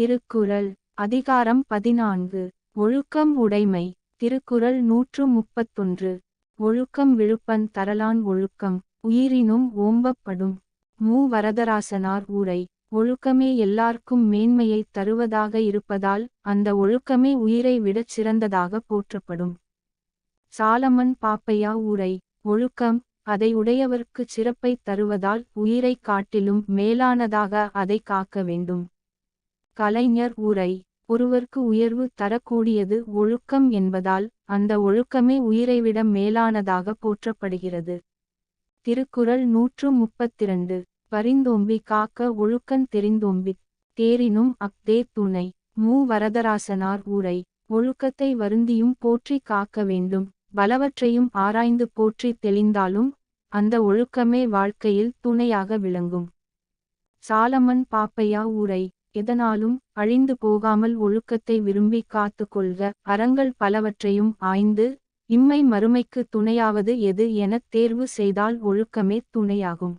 திருக்குறள் அதிகாரம் பதினான்கு. ஒழுக்கம் உடைமை திருக்குறள் நூற்று முப்பத்தொன்று. ஒழுக்கம் விழுப்பன் தரலான் ஒழுக்கம் உயிரினும் ஓம்பப்படும். மு. வரதராசனார் ஊரை ஒழுக்கமே எல்லார்க்கும் மேன்மையைத் தருவதாக இருப்பதால் அந்த ஒழுக்கமே உயிரை விடச் சிறந்ததாக போற்றப்படும். சாலமன் பாப்பையா ஊரை ஒழுக்கம் அதை உடையவர்க்குச் சிறப்பைத் தருவதால் உயிரைக் காட்டிலும் மேலானதாக அதை காக்க வேண்டும். கலைஞர் உரை ஒருவர்க்கு உயர்வு தரக்கூடியது ஒழுக்கம் என்பதால் அந்த ஒழுக்கமே உயிரைவிட மேலானதாக போற்றப்படுகிறது. திருக்குறள் நூற்று முப்பத்திரண்டு பரிந்தோம்பி காக்க ஒழுக்கன் தெரிந்தோம்பித் தேரினும் அக்தே துணை மு. வரதராசனார் ஊரை ஒழுக்கத்தை வருந்தியும் போற்றி காக்க வேண்டும் பலவற்றையும் ஆராய்ந்து போற்றித் தெளிந்தாலும் அந்த ஒழுக்கமே வாழ்க்கையில் துணையாக விளங்கும். சாலமன் பாப்பையா ஊரை எதனாலும் அழிந்து போகாமல் ஒழுக்கத்தை விரும்பி காத்து கொள்க. அறங்கள் பலவற்றையும் ஆய்ந்து இம்மை மறுமைக்கு துணையாவது எது எனத் தேர்வு செய்தால் ஒழுக்கமே துணையாகும்.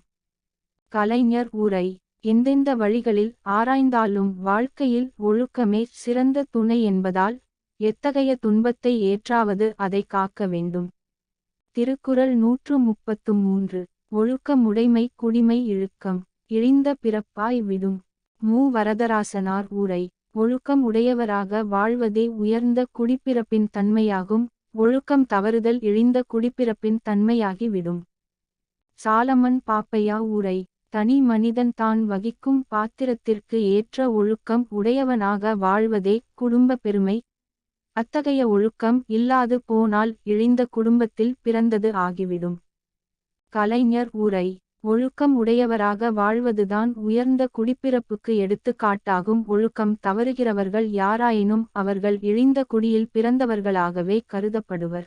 கலைஞர் உரை எந்தெந்த வழிகளில் ஆராய்ந்தாலும் வாழ்க்கையில் ஒழுக்கமே சிறந்த துணை என்பதால் எத்தகைய துன்பத்தை ஏற்றாவது அதை காக்க வேண்டும். திருக்குறள் நூற்று முப்பத்து மூன்று ஒழுக்கமுடைமை குடிமை இழுக்கம் இழிந்த பிறப்பாய் விடும். மு. வரதராசனார் ஊரை ஒழுக்கம் உடையவராக வாழ்வதே உயர்ந்த குடிப்பிறப்பின் தன்மையாகும் ஒழுக்கம் தவறுதல் இழிந்த குடிப்பிறப்பின் தன்மையாகிவிடும். சாலமன் பாப்பையா ஊரை தனி மனிதன் தான் வகிக்கும் பாத்திரத்திற்கு ஏற்ற ஒழுக்கம் உடையவனாக வாழ்வதே குடும்ப பெருமை. அத்தகைய ஒழுக்கம் இல்லாது போனால் இழிந்த குடும்பத்தில் பிறந்தது ஆகிவிடும். கலைஞர் ஊரை ஒழுக்கம் உடையவராக வாழ்வதுதான் உயர்ந்த குடிப்பிறப்புக்கு எடுத்துக்காட்டாகும். ஒழுக்கம் தவறுகிறவர்கள் யாராயினும் அவர்கள் இழிந்த குடியில் பிறந்தவர்களாகவே கருதப்படுவர்.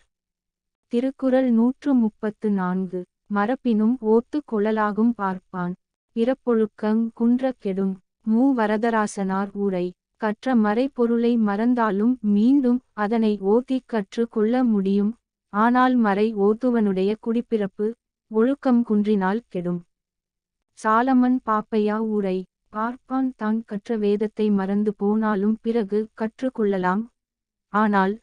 திருக்குறள் நூற்று முப்பத்து நான்கு. மரப்பினும் ஓத்து கொள்ளலாகும் பார்ப்பான். பிறப்பொழுக்கங் குன்ற கெடும் மூ வரதராசனார் ஊரை. கற்ற மறைப்பொருளை மறந்தாலும் மீண்டும் அதனை ஓதிக் கற்று கொள்ள முடியும். ஆனால் மறை ஓத்துவனுடைய குடிப்பிறப்பு ஒழுக்கம் குன்றினால் கெடும். சாலமன் பாப்பையா ஊரை பார்ப்பான் தான் கற்ற வேதத்தை மறந்து போனாலும் பிறகு கற்றுக்கொள்ளலாம் ஆனால்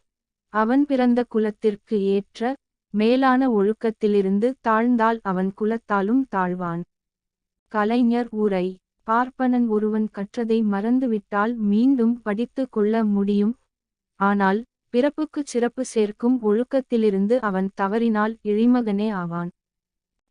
அவன் பிறந்த குலத்திற்கு ஏற்ற மேலான ஒழுக்கத்திலிருந்து தாழ்ந்தால் அவன் குலத்தாலும் தாழ்வான். கலைஞர் ஊரை பார்ப்பனன் ஒருவன் கற்றதை மறந்துவிட்டால் மீண்டும் படித்து கொள்ள முடியும். ஆனால் பிறப்புக்குச் சிறப்பு சேர்க்கும் ஒழுக்கத்திலிருந்து அவன் தவறினால் இழிமகனே ஆவான்.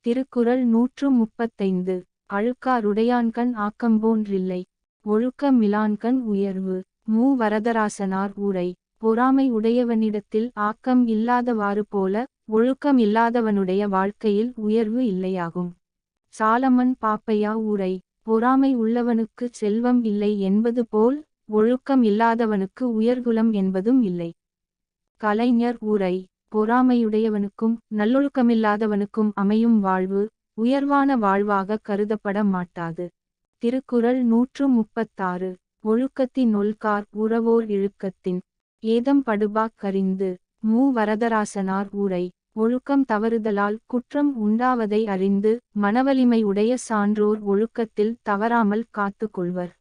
திருக்குறள் நூற்று முப்பத்தைந்து. அழுக்காருடையான்கண் ஆக்கம்போன்றில்லை ஒழுக்க மிலான்கண் உயர்வு. மு. வரதராசனார் ஊரை பொறாமை உடையவனிடத்தில் ஆக்கம் இல்லாதவாறு போல ஒழுக்கம் இல்லாதவனுடைய வாழ்க்கையில் உயர்வு இல்லையாகும். சாலமன் பாப்பையா ஊரை பொறாமை உள்ளவனுக்கு செல்வம் இல்லை என்பது போல் ஒழுக்கம் இல்லாதவனுக்கு உயர்குலம் என்பதும் இல்லை. கலைஞர் ஊரை பொறாமையுடையவனுக்கும் நல்லொழுக்கமில்லாதவனுக்கும் அமையும் வாழ்வு உயர்வான வாழ்வாக கருதப்பட மாட்டாது. திருக்குறள் நூற்று முப்பத்தாறு. ஒழுக்கத்தின் ஒல்கார் உறவோர் இழுக்கத்தின். ஏதம் படுபாக் கரிந்து. மூ வரதராசனார் ஊரை ஒழுக்கம் தவறுதலால் குற்றம் உண்டாவதை அறிந்து மனவலிமை உடைய சான்றோர் ஒழுக்கத்தில் தவறாமல் காத்து கொள்வர்.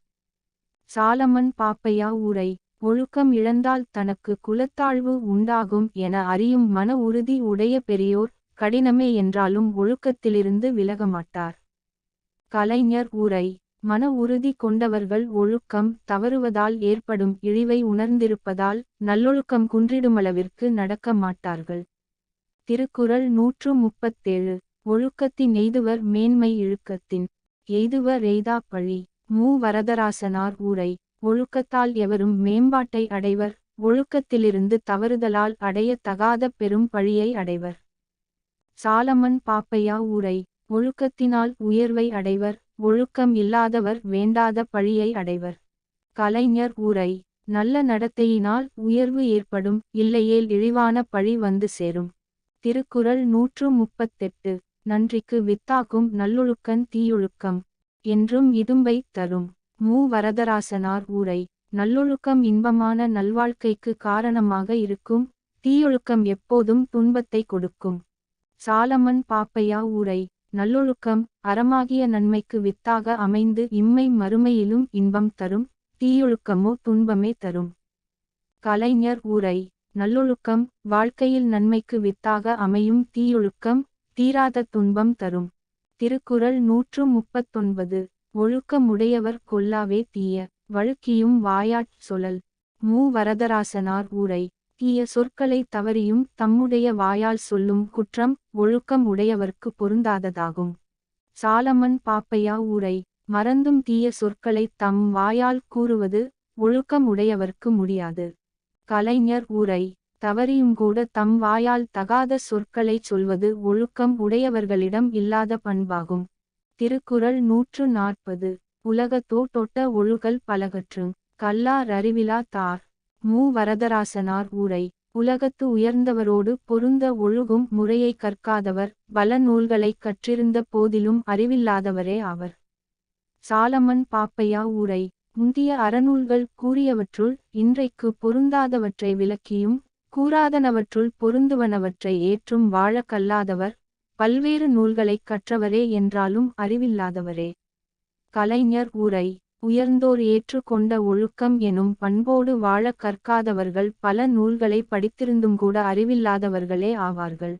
சாலமன் பாப்பையா ஊரை ஒழுக்கம் இழந்தால் தனக்கு குலத்தாழ்வு உண்டாகும் என அறியும் மன உறுதி உடைய பெரியோர் கடினமே என்றாலும் ஒழுக்கத்திலிருந்து விலகமாட்டார். கலைஞர் ஊரை மன உறுதி கொண்டவர்கள் ஒழுக்கம் தவறுவதால் ஏற்படும் இழிவை உணர்ந்திருப்பதால் நல்லொழுக்கம் குன்றிடுமளவிற்கு நடக்க மாட்டார்கள். திருக்குறள் நூற்று முப்பத்தேழு ஒழுக்கத்தின் எய்துவர் மேன்மை இழுக்கத்தின் எய்துவர் எய்தா பழி மு. வரதராசனார் ஊரை ஒழுக்கத்தால் எவரும் மேம்பாட்டை அடைவர் ஒழுக்கத்திலிருந்து தவறுதலால் அடைய தகாத பெரும் பழியை அடைவர். சாலமன் பாப்பையா ஊரை ஒழுக்கத்தினால் உயர்வை அடைவர் ஒழுக்கம் இல்லாதவர் வேண்டாத பழியை அடைவர். கலைஞர் ஊரை நல்ல நடத்தையினால் உயர்வு ஏற்படும் இல்லையேல் இழிவான பழி வந்து சேரும். திருக்குறள் நூற்று முப்பத்தெட்டு நன்றிக்கு வித்தாக்கும் நல்லொழுக்கன் தீயொழுக்கம் என்றும் இடும்பை தரும். மு. வரதராசனார் ஊரை நல்லொழுக்கம் இன்பமான நல்வாழ்க்கைக்கு காரணமாக இருக்கும் தீயொழுக்கம் எப்போதும் துன்பத்தை கொடுக்கும். சாலமன் பாப்பையா ஊரை நல்லொழுக்கம் அறமாகிய நன்மைக்கு வித்தாக அமைந்து இம்மை மறுமையிலும் இன்பம் தரும் தீயொழுக்கமோ துன்பமே தரும். கலைஞர் ஊரை நல்லொழுக்கம் வாழ்க்கையில் நன்மைக்கு வித்தாக அமையும் தீயொழுக்கம் தீராத துன்பம் தரும். திருக்குறள் நூற்று முப்பத்தொன்பது. ஒழுக்கமுடையவர் கொல்லாவே தீய வழுக்கியும் வாயாற் சொலல். மூ வரதராசனார் ஊரை தீய சொற்களை தவறியும் தம்முடைய வாயால் சொல்லும் குற்றம் ஒழுக்கம் உடையவர்க்கு பொருந்தாததாகும். சாலமன் பாப்பையா ஊரை மறந்தும் தீய சொற்களை தம் வாயால் கூறுவது ஒழுக்கம் உடையவர்க்கு முடியாது. கலைஞர் ஊரை தவறியும் கூட தம் வாயால் தகாத சொற்களைச் சொல்வது ஒழுக்கம் உடையவர்களிடம் இல்லாத பண்பாகும். திருக்குறள் நூற்று நாற்பது. உலகத்தோ தொட்ட ஒழுகல் பலகற்றுங் கல்லார் அறிவிலா தார். மூ. வரதராசனார் ஊரை. உலகத்து உயர்ந்தவரோடு பொருந்த ஒழுகும் முறையை கற்காதவர். பல நூல்களைக் கற்றிருந்த போதிலும் அறிவில்லாதவரே அவர். சாலமன் பாப்பையா ஊரை. முந்திய அறநூல்கள் கூறியவற்றுள் இன்றைக்கு பொருந்தாதவற்றை விளக்கியும் கூறாதனவற்றுள் பொருந்துவனவற்றை ஏற்றும் வாழ கல்லாதவர். பல்வேறு நூல்களைக் கற்றவரே என்றாலும் அறிவில்லாதவரே. கலைஞர் உரை உயர்ந்தோர் ஏற்றுக்கொண்ட ஒழுக்கம் எனும் பண்போடு வாழக் கற்காதவர்கள் பல நூல்களை படித்திருந்தும் கூட அறிவில்லாதவர்களே ஆவார்கள்.